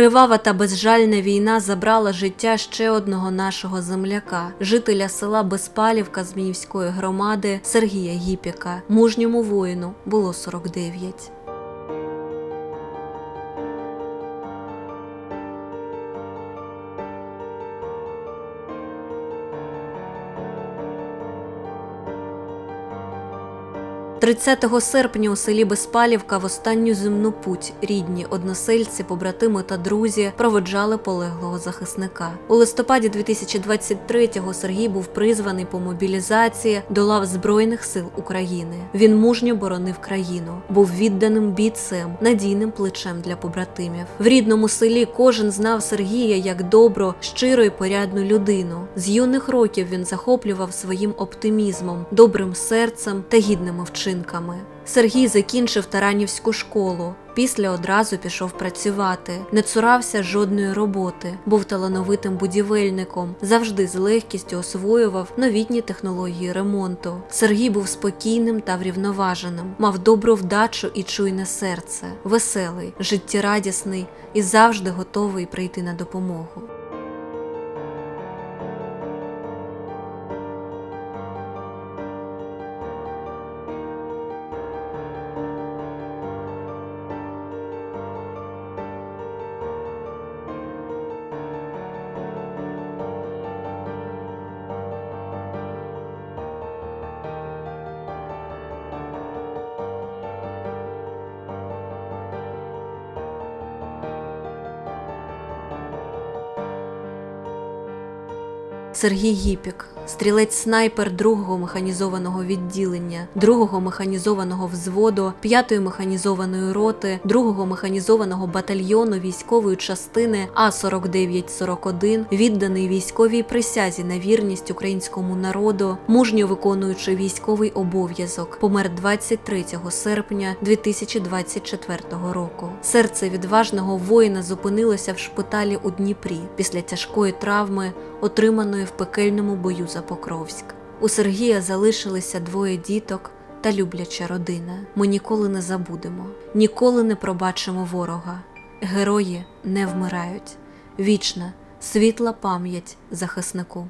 Кривава та безжальна війна забрала життя ще одного нашого земляка, жителя села Безпалівка Зміївської громади Сергія Гіпіка. Мужньому воїну було 49. – 30 серпня у селі Безпалівка в останню земну путь рідні односельці, побратими та друзі проводжали полеглого захисника. У листопаді 2023-го Сергій був призваний по мобілізації до лав Збройних сил України. Він мужньо боронив країну, був відданим бійцем, надійним плечем для побратимів. В рідному селі кожен знав Сергія як добру, щиру і порядну людину. З юних років він захоплював своїм оптимізмом, добрим серцем та гідними вчинками. Сергій закінчив Таранівську школу. Після одразу пішов працювати, не цурався жодної роботи, був талановитим будівельником, завжди з легкістю освоював новітні технології ремонту. Сергій був спокійним та врівноваженим, мав добру вдачу і чуйне серце, веселий, життєрадісний і завжди готовий прийти на допомогу. Сергій Гіпік, стрілець-снайпер 2-го механізованого відділення, 2-го механізованого взводу, 5-ї механізованої роти, 2-го механізованого батальйону військової частини А4941, відданий військовій присязі на вірність українському народу, мужньо виконуючи військовий обов'язок, помер 23 серпня 2024 року. Серце відважного воїна зупинилося в шпиталі у Дніпрі після тяжкої травми, отриманої в пекельному бою за Покровськ. У Сергія залишилися двоє діток та любляча родина. Ми ніколи не забудемо, ніколи не пробачимо ворога. Герої не вмирають. Вічна, світла пам'ять захиснику.